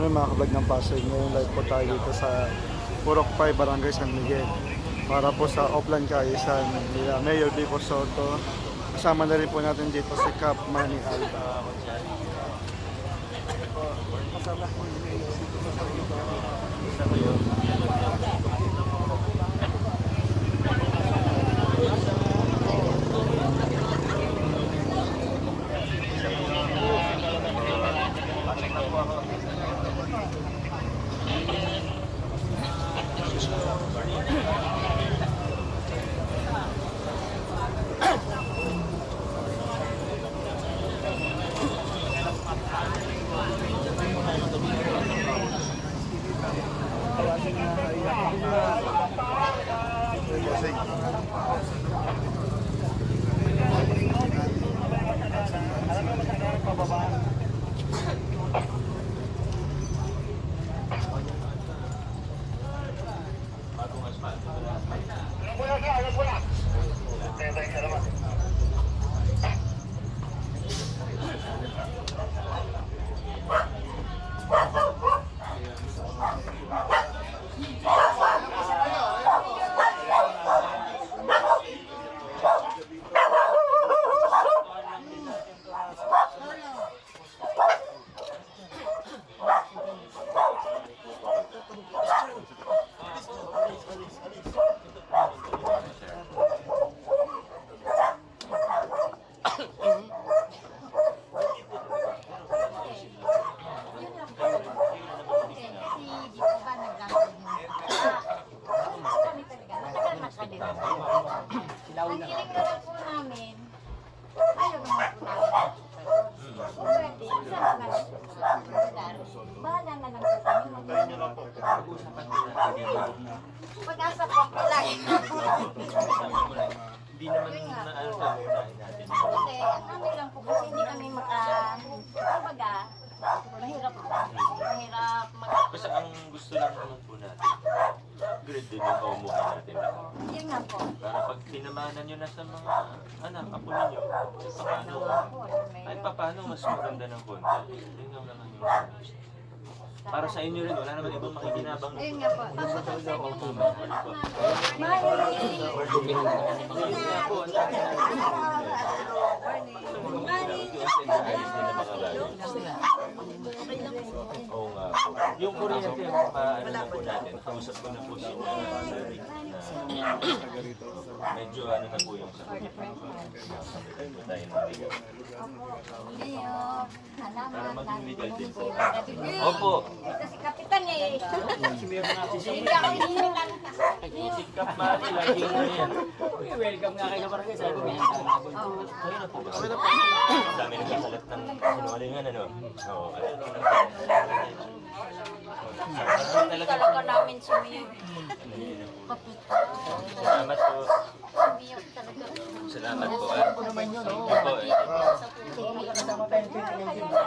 Morning mga kablog ng Pasay. Ngayon live po tayo dito sa Purok 5, Barangay San Miguel. Para po sa offline kaisan nila Mayor Vico Soto. Kasama na rin po natin dito si Cap Manny Alba. Ang pag tinamanan nyo na sa mga anak, apo ninyo, paano, kahit pa paano mas maganda ng konti. Yun lang naman yung para sa inyo rin, wala naman ibang makikinabang. Ayun nga po. Tapos sa inyo. Mahal. Oo nga po. Yung kuryente, paano na po natin, kausap ko na po si Rick na medyo ano na po yung sakit. Tayo. Para maging legal din po. Opo. Kasi kapitan eh. Hindi ako hinihilang. sikap mali, lagi na yan. Welcome nga kayo barangay. Sabi ko, yan. Kayo na po ba? Ang dami nagkakalat ng sinungalingan, ano? Oo. Hindi talaga namin sumiyog. Salamat po. Salamat po. ah. Thank you po. eh.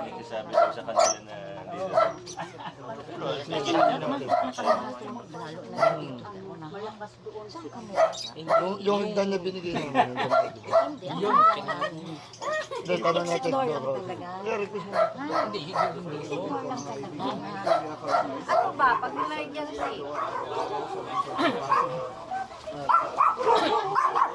May kasabi ko sa kanila na dito. Pero sige nyo naman. Yung, yung hagdan na binigay namin. yung Hindi. Then, tanong natin. Yeah, request mo. Talaga. Ano ba? Pag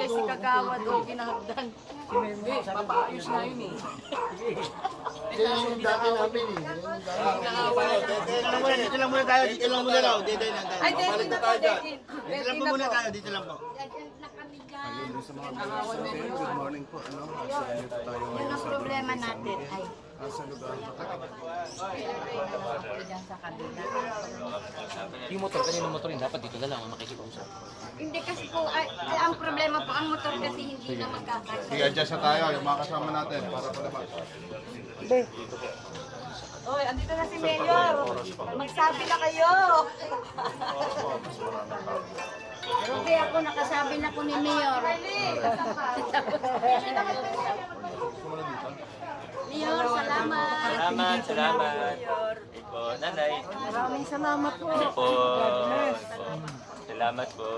Bigay si Kagawa doon kinahagdan. Hindi, papaayos na yun eh. Yan yung dati namin eh. Dito lang muna, dito lang muna tayo, dito lang muna daw, dito lang tayo. Ay, David na po. Dito lang po muna tayo, dito lang po. Dyan na kami dyan. Nahawa na yun. Good morning po. Ano? Dito tayo Yun ang sa problema natin. Ay, nasa lugar. sa kabila. Yung motor, kanina motor yun, dapat dito na lang ang makikipag-usap. Hindi kasi po, ay, ay, ang problema po, ang motor kasi hindi na magkakasya. Sige, adjust na tayo. Yung mga kasama natin. Para pala ba? Hoy, andito na si Mayor. Magsabi na kayo. Rupi ako, nakasabi na ko ni Mayor. Mayor, salamat. Salamat, salamat. Po, nanay. Maraming salamat po. Po. po. Salamat po.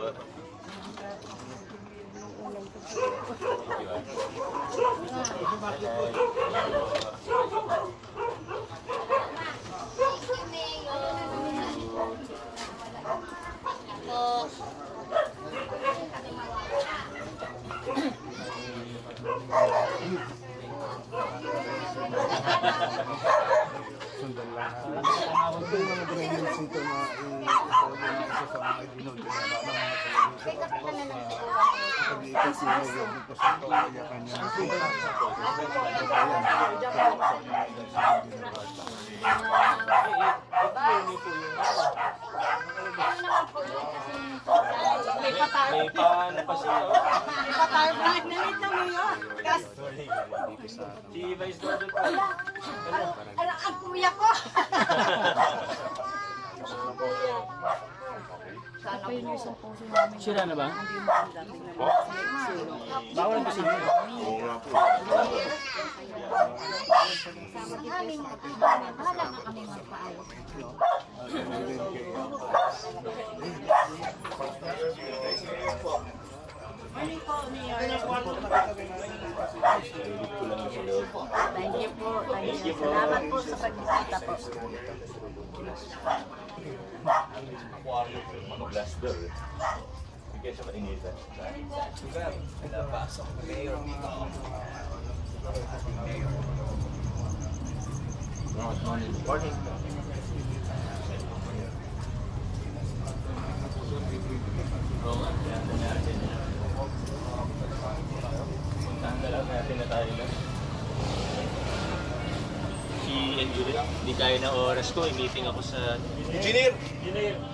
Sundan lang. Huwag ko yung mga gremlins na i-ipawag na isa sa mga ginod. Pag-iipas nila yun, dito sa ito, kaya kanya. May patay. May paano pa siya. May pa. Nalit na Mayor. Kas, Si Vice Dodo po. ala, ala, ang kuya ko. Sira na ba? Bawal ang kasi. Sa aming bahala na kami magpaayos. Thank you po. Thank you. Salamat po sa pagbisita po. Door. Sige, sa mainitan. Morning. Oo nga, kaya ano natin. Puntahan na lang natin na tayo na. Hindi kaya na oras ko. May meeting ako sa... Engineer!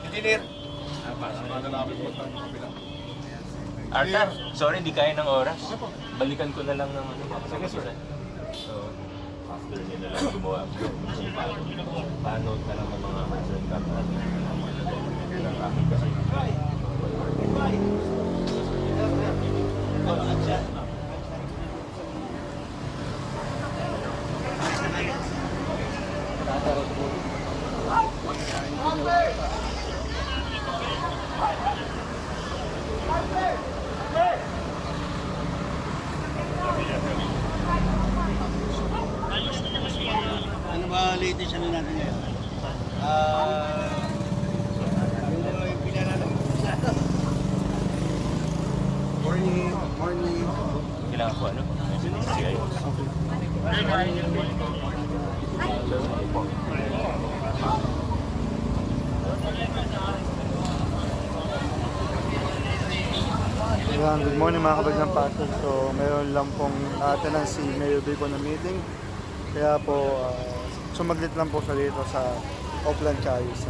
Engineer! Arta, sorry, hindi kaya ng oras. Balikan ko na lang ng ano. Sige, sir. So, after nila lang gumawa. Paano na lang ng mga concern ka. Ano ba latest ano natin ngayon? Ah... yung yung pinanalo sa... Morning, morning. Kailangan ko ano? Sige, ayos. Ayan, good morning mga kabag ng pasok. So, meron lang pong atin si Mayor Bico na meeting. Kaya po, ah, sumaglit lang po siya dito sa Oplan Chayos.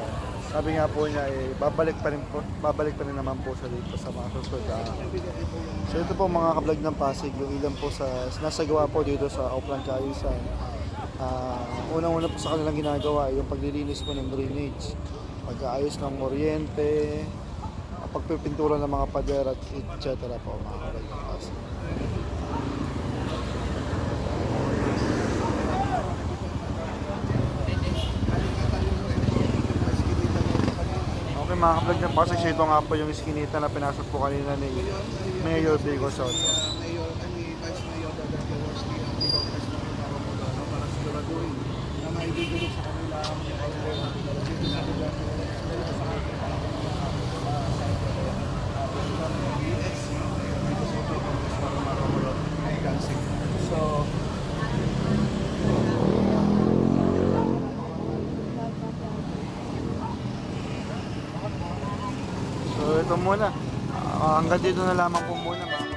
sabi nga po niya, eh, babalik pa rin po, babalik pa rin naman po siya dito sa mga susunod na araw. So ito po mga kablog ng Pasig, yung ilan po sa nasagawa po dito sa Oplan Chayos. Ah, unang-una po sa kanilang ginagawa, yung paglilinis po ng drainage, pag-aayos ng kuryente, ah, pagpipintura ng mga pader at etc. po mga Pasig. Okay mga kablog ng Pasig, ito nga po yung iskinita na pinasok po kanina ni Mayor Vigo Soto. Na maibibigay sa kanila ang So, So ito muna. Ah, hanggang dito na lamang po muna mga